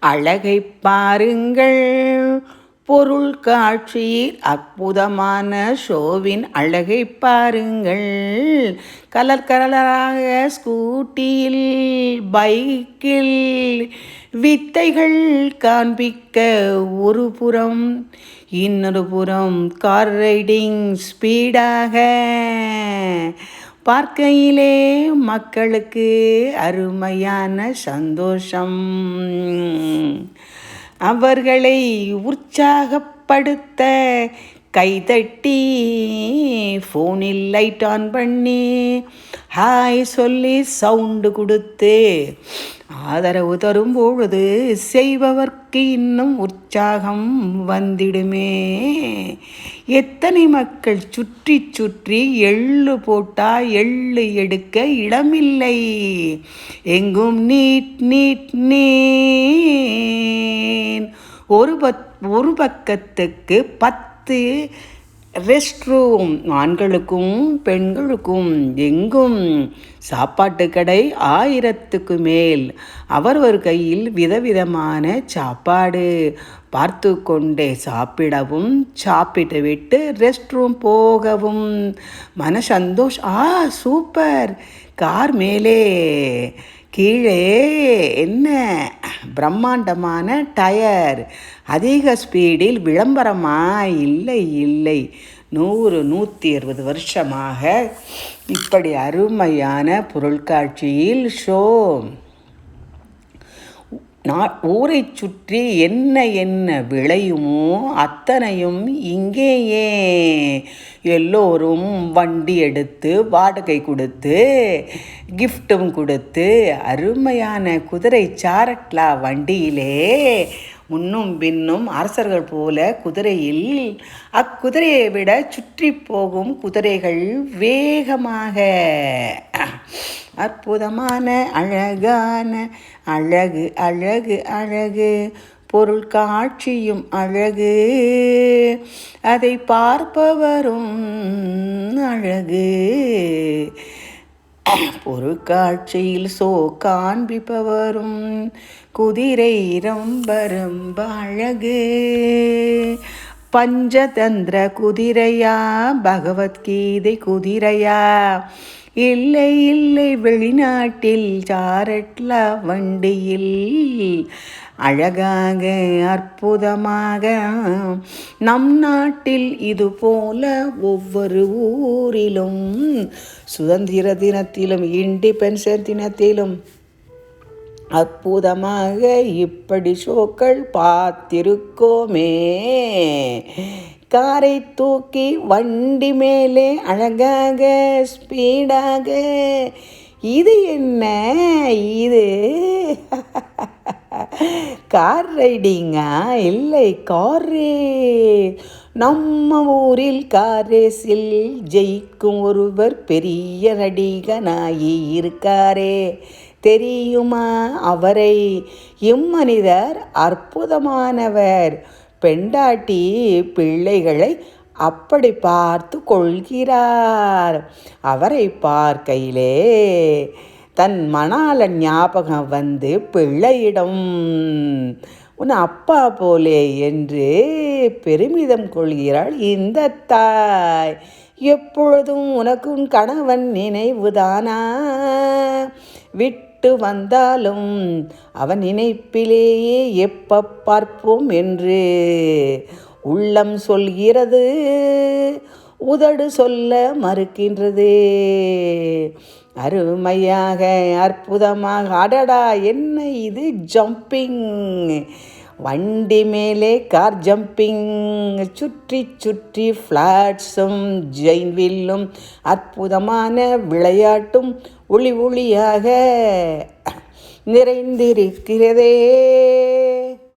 அழகை பாருங்கள். பொருள் காட்சியில் அற்புதமான ஷோவின் அழகை பாருங்கள். கலர் கலராக ஸ்கூட்டியில் பைக்கில் வித்தைகள் காண்பிக்க ஒரு புறம் இன்னொரு புறம் கார் ரைடிங் ஸ்பீடாக பார்க்கையிலே மக்களுக்கு அருமையான சந்தோஷம். அவர்களை உற்சாகப்படுத்த கைதட்டி ஃபோனில் லைட் ஆன் பண்ணி ஹாய் சொல்லி சவுண்டு கொடுத்து ஆதரவு தரும் பொழுது செய்பவர்க்கு இன்னும் உற்சாகம் வந்திடுமே. எத்தனை மக்கள் சுற்றி சுற்றி எள்ளு போட்டா எள்ளு எடுக்க இடமில்லை. எங்கும் நீட் நீட் நீ ஒரு பத் ஒரு பக்கத்துக்கு பத்து ரெஸ்ட் ரூம் ஆண்களுக்கும் பெண்களுக்கும் எங்கும் சாப்பாட்டு கடை ஆயிரத்துக்கு மேல். அவரவர் கையில் விதவிதமான சாப்பாடு. பார்த்து கொண்டே சாப்பிடவும் சாப்பிட்டு விட்டு ரெஸ்ட் ரூம் போகவும். மன சந்தோஷ் ஆ சூப்பர். கார் மேலே. கீழே. என்ன? பிரம்மாண்டமான டயர். அதிக ஸ்பீடில் விளம்பரமா? இல்லை இல்லை. நூறு நூற்றி அறுபது வருஷமாக இப்படி அருமையான பொருட்காட்சியில் ஷோ நான் ஊரை சுற்றி என்ன என்ன விளையுமோ அத்தனையும் இங்கேயே. எல்லோரும் வண்டி எடுத்து வாடகை கொடுத்து கிஃப்ட்டும் கொடுத்து அருமையான குதிரை சாரட்லா வண்டியிலே முன்னும் பின்னும் அரசர்கள் போல குதிரையில் அக்குதிரையை விட சுற்றி போகும் குதிரைகள் வேகமாக அற்புதமான அழகான அழகு அழகு அழகு பொருள் காட்சியும் அழகு அதை பார்ப்பவரும் அழகு. பொருட்காட்சியில் சோ காண்பிப்பவரும் குதிரை ரொம்ப ரொம்ப அழகு. பஞ்சதந்திர குதிரையா பகவத்கீதை குதிரையா? இல்லை இல்லை வெளிநாட்டில் சாரட்லா வண்டியில் அழகாக அற்புதமாக. நம் நாட்டில் இது போல ஒவ்வொரு ஊரிலும் சுதந்திர தினத்திலும் இண்டிபெண்டன்ஸ் தினத்திலும் அற்புதமாக இப்படி ஷோக்கள் பார்த்திருக்கோமே. காரை தூக்கி வண்டி மேலே அழகாக ஸ்பீடாக. இது என்ன? இது கார் ரைடிங்கா? இல்லை கார் ரேஸ். நம்ம ஊரில் கார் ரேஸில் ஜெயிக்கும் ஒருவர் பெரிய நடிகனாகி இருக்காரே. தெரியுமா? அவரை இம்மனிதர் அற்புதமானவர். பெண்டாட்டி பிள்ளைகளை அப்படி பார்த்து கொள்கிறார். அவரை பார்க்கையிலே தன் மணால ஞாபகம் வந்து பிள்ளையிடம் உன் அப்பா போலே என்று பெருமிதம் கொள்கிறாள் இந்த தாய். எப்பொழுதும் உனக்கு உன் கணவன் நினைவுதானா? விட்டு விட்டு வந்தாலும் அவன் நினைப்பிலேயே எப்ப பார்ப்போம் என்று உள்ளம் சொல்கிறது. உதடு சொல்ல மறுக்கின்றது. அருமையாக அற்புதமாக. அடடா என்ன இது? ஜம்பிங் வண்டி மேலே கார் ஜம்பிங் சுற்றி சுற்றி ஃப்ளாட்ஸும் ஜெயின்வில்லும் அற்புதமான விளையாட்டும் ஒளி ஒளியாக நிறைந்திருக்கிறதே.